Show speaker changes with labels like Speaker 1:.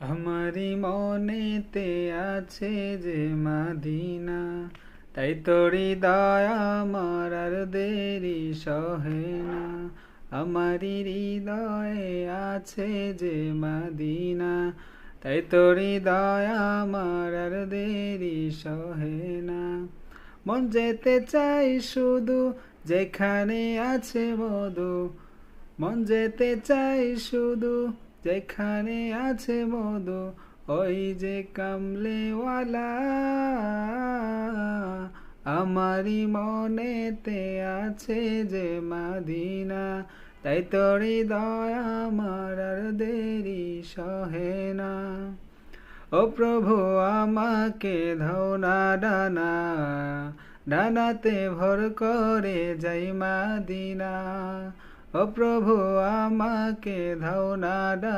Speaker 1: আমারি মনেতে আছে যে মাদিনা, তাই তোরি দয়া আমার আর দেরি সহে না। আমারি হৃদয়ে আছে যে মাদিনা, তাই তোরি দয়া আমার আর দেরি সহে না। মন যেতে চাই শুধু যেখানে আছে মধু মন যেতে চাই শুধু যেখানে আছে মধু, ওই যে কামলেওয়ালা। আমারই মনেতে আছে যে মাদিনা, তাই তোরি দয়া আমার দেরি সহে না। ও প্রভু, আমাকে ধৌনা ডানা, ডানাতে ভর করে যাই মাদিনা। ও প্রভু আমাকে ধৌনা ডানা